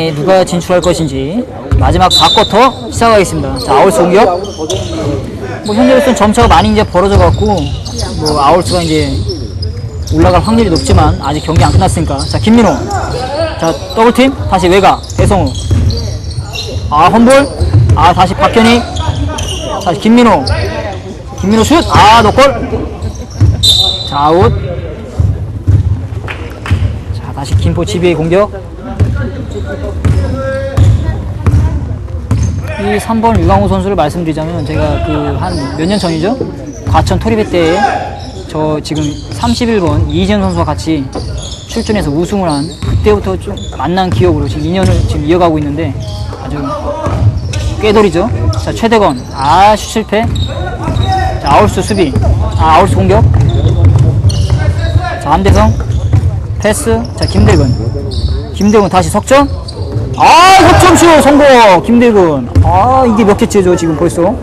네, 누가 진출할 것인지 마지막 4쿼터 시작하겠습니다. 자, 아울스 공격. 뭐 현재로서는 점차가 많이 이제 벌어져 갖고 뭐 아울스가 이제 올라갈 확률이 높지만 아직 경기 안 끝났으니까. 자, 김민호. 자, 더블팀 다시 외곽 배성우. 아, 험볼. 아, 다시 박현희. 다시 김민호. 김민호 슛. 아, 노골. 자, 아웃. 자, 다시 김포 지비의 공격. 이 3번 유강호 선수를 말씀드리자면 제가 그 한 몇 년 전이죠? 과천 토리베 때저 지금 31번 이재현 선수와 같이 출전해서 우승을 한 그때부터 좀 만난 기억으로 지금 2년을 지금 이어가고 있는데 아주 꾀돌이죠. 자 최대건 아슛 실패. 자 아울스 수비. 아 아울스 공격. 자 한대성 패스. 자 김대근. 김대근 다시 석점. 아, 석점슛 성공! 김대근. 아, 이게 몇 개째죠, 지금 벌써?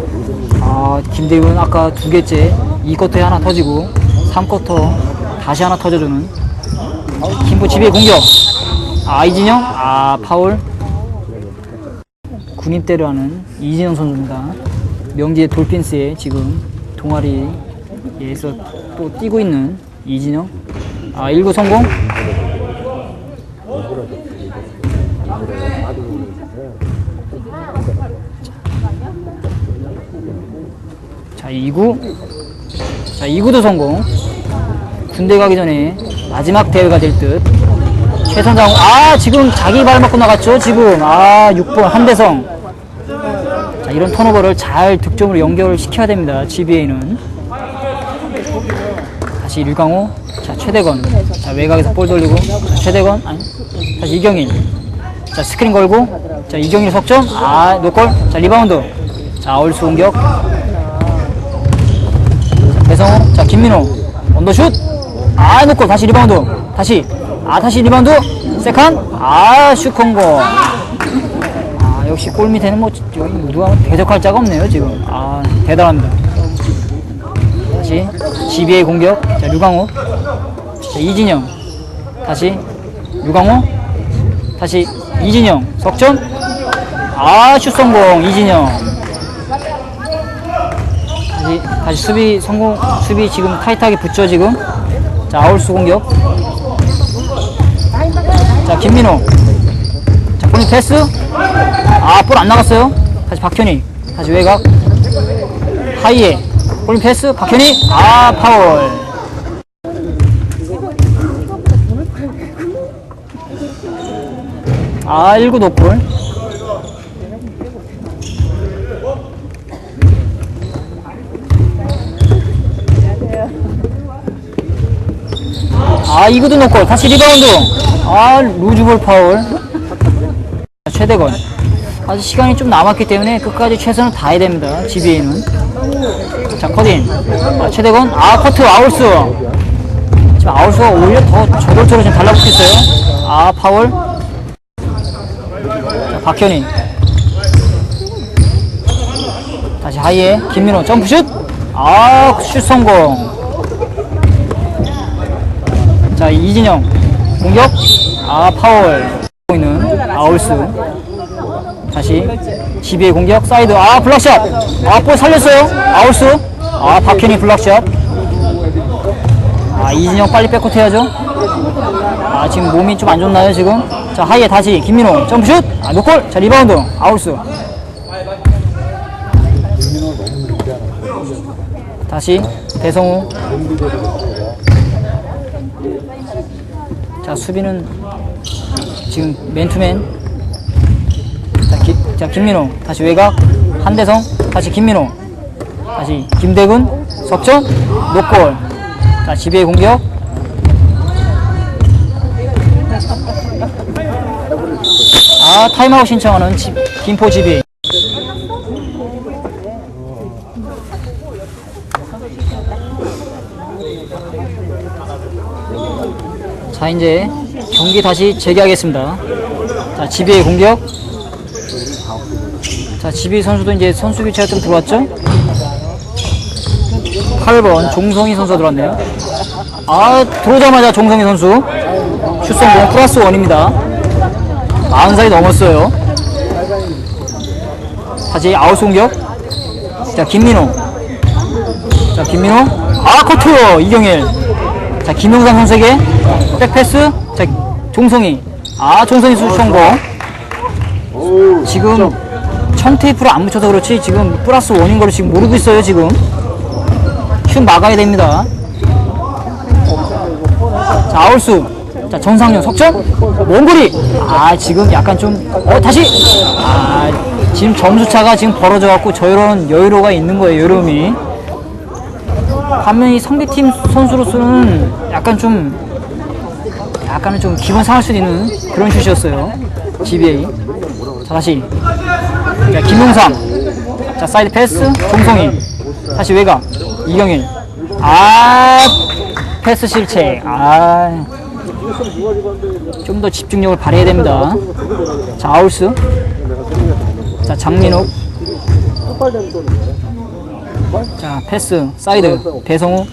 아, 김대근 아까 두 개째. 2쿼터에 하나 터지고, 3쿼터 다시 하나 터져주는. 김포 지비의 공격. 아, 이진영. 아, 파울. 군입대를 하는 이진영 선수입니다. 명지의 돌핀스에 지금 동아리에서 또 뛰고 있는 이진영. 아, 1구 성공. 자, 2구. 자, 2구도 성공. 군대 가기 전에 마지막 대회가 될 듯. 최선장, 아, 지금 자기 발 맞고 나갔죠, 지금. 아, 6번, 한대성. 자, 이런 턴오버를 잘 득점으로 연결을 시켜야 됩니다, GBA는. 다시 류강호. 자, 최대건. 자, 외곽에서 볼 돌리고. 자, 최대건. 아니, 다시 이경일. 자, 스크린 걸고. 자, 이경일 석점. 아, 노골. 자, 리바운드. 자, 얼수 공격. 배성호, 자 김민호, 언더슛, 아 놓고 다시 리바운드, 다시, 아 다시 리바운드, 세컨, 아슛 성공. 아 역시 골 밑에는 뭐 누가 대적할 자가 없네요 지금. 아 대단합니다. 다시 GBA 공격, 자 류강호, 자 이진영, 다시 류강호, 다시 이진영 석점, 아슛 성공 이진영. 다시, 다시 수비 성공, 수비 지금 타이트하게 붙죠, 지금. 자, 아울스 공격. 자, 김민호. 자, 본인 패스. 아, 볼 안 나갔어요. 다시 박현희. 다시 외곽. 하이에. 본인 패스. 박현희. 아, 파울. 아, 1구 노골. 아 이구도 놓고 다시 리바운드. 아 루즈볼 파울. 최대건. 아직 시간이 좀 남았기 때문에 끝까지 최선을 다해야 됩니다. GBA는. 자 커딘 아, 최대건. 아 커트 아울스 지금 아울스가 오히려 더 달라붙고 있어요. 아 파울. 자 박현희. 다시 하이에. 김민호 점프슛. 아슛 성공. 자 이진영. 공격. 아 파울. 있는 아울스. 다시. 지비의 공격. 사이드. 아 블락샷. 아볼 살렸어요. 아울스. 아 박현이 블락샷. 아 이진영 빨리 백코트 해야죠. 아 지금 몸이 좀 안 좋나요 지금 자 하이에 다시 김민호 점프슛. 아 노골. 자 리바운드. 아울스 다시 배성우. 자 수비는 지금 맨투맨. 자, 기, 자 김민호 다시 외곽. 한대성. 다시 김민호 다시 김대근. 석점. 노골. 자 지배의 공격 아 타임아웃 신청하는 지, 김포 지배 자 이제 경기 다시 재개하겠습니다. 자 지비의 공격. 자 지비 선수도 이제 선수 교체가 좀 들어왔죠? 8번 종성희 선수가 들어왔네요. 아 들어오자마자 종성희 선수. 슛 성공 플러스 원입니다 40살이 넘었어요. 다시 아웃 공격. 자, 김민호. 자, 김민호. 아, 커트! 이경일. 자, 김용삼 선수에게 백패스. 자, 종성이. 아, 종성이 수 성공. 지금 청테이프를 안 붙여서 그렇지 지금 플러스 원인 거를 지금 모르고 있어요 지금 슛 막아야 됩니다 자 아울수 자 전상현 석점. 몽골이 아 지금 약간 좀어 다시. 아 지금 점수차가 지금 벌어져 갖고 저런 여유로가 있는 거예요 여유로움이. 반면 이 상대팀 선수로서는 약간 좀 약간은 좀 기분 상할 수 있는 그런 슛이었어요. GBA 자 다시. 자, 김용삼. 자 사이드 패스. 종성이 다시 외곽. 이경일. 아 패스 실책. 아 좀 더 집중력을 발휘해야 됩니다. 자 아울스. 자 장민욱. 자 패스. 사이드. 배성우.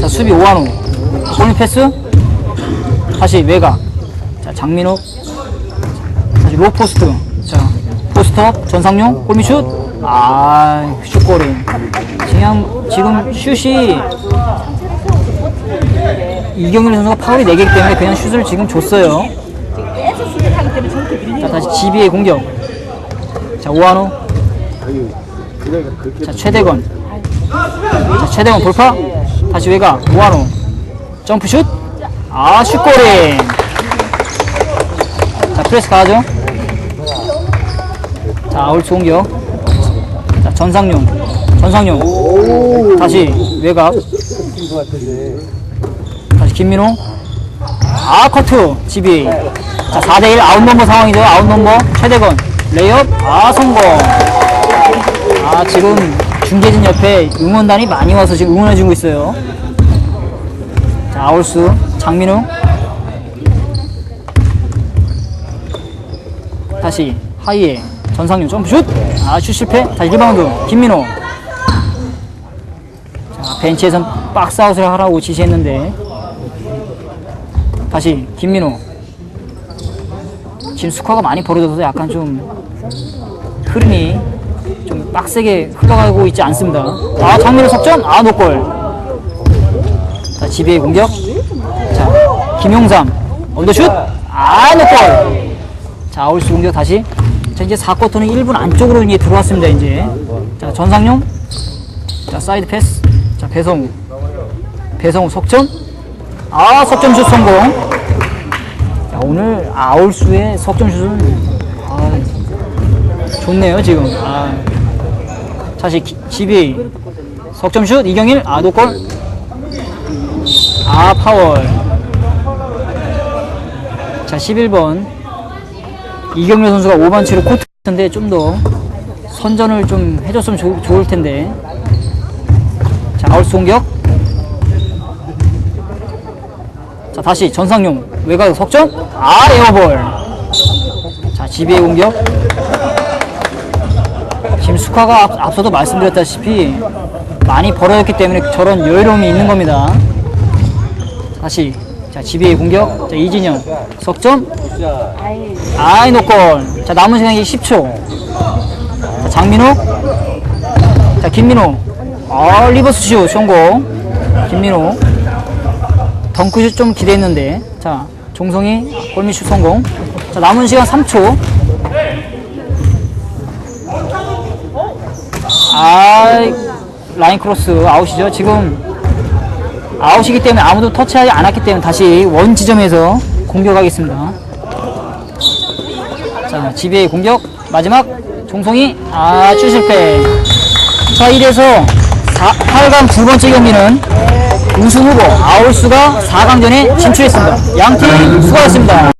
자 수비 오한우. 골밑 패스. 다시 외곽. 자 장민욱. 다시 로 포스트. 자 포스트업 전상용. 골밑 슛. 아 슛골이. 지금 지금 슛이 이경일 선수가 파울이 4개이기 때문에 그냥 슛을 지금 줬어요. 자 다시 GB의 공격. 자 오한우 자 최대건. 자 최대건 돌파. 다시 외곽 오한우 점프슛. 아 슛골이 자 프레스 가죠. 자 아울츠 공격. 자 전상용. 전상용. 다시 외곽 김민호. 아 커트. GBA 자 4대1 아웃 넘버 상황이죠. 아웃 넘버 최대건. 레이업. 아 성공. 아 지금 중계진 옆에 응원단이 많이 와서 지금 응원해주고 있어요. 자 아울스 장민우 다시 하이에 전상용 점프슛. 아슛 실패. 다시 리바운드. 김민호. 자 벤치에선 박스아웃을 하라고 지시했는데 다시 김민호. 지금 스코어가 많이 벌어져서 약간 좀 흐름이 좀 빡세게 흘러가고 있지 않습니다. 아 장민호 석점! 아 노골! 자 지비의 공격. 자 김용삼. 언더슛? 아 노골! 자 아울스 공격 다시. 자 이제 4쿼터는 1분 안쪽으로 이제 들어왔습니다 이제. 자 전상용. 자 사이드 패스. 자 배성우. 배성우 석점 아 석점슛 성공. 자 오늘 아울수의 석점슛은 아, 좋네요 지금. 아, 다시 기- GBA 석점슛 이경일 아 노골. 아 파월. 자 11번. 이경일 선수가 5번치로 코트인데 좀 더 선전을 좀 해줬으면 좋, 좋을 텐데. 자 아울스 공격 자 다시 전상용. 외곽 석점? 아 에어볼. 자 GBA 공격. 지금 스코어가 앞, 앞서도 말씀드렸다시피 많이 벌어졌기 때문에 저런 여유로움이 있는 겁니다. 다시. 자 GBA 공격. 자 이진영. 석점? 아이 노골. 자 남은 시간이 10초. 자 장민호. 자 김민호. 아 리버스 슛 성공. 김민호 덩크슛 좀 기대했는데. 자 종성이 골밑슛 성공. 자 남은 시간 3초. 아 라인 크로스 아웃이죠 지금. 아웃이기 때문에 아무도 터치하지 않았기 때문에 다시 원 지점에서 공격하겠습니다. 자 GBA 공격. 마지막 종성이 아쭈 실패. 자 이래서 8강 두 번째 경기는 우승 후보 아울수가 4강전에 진출했습니다. 양팀 수고하셨습니다.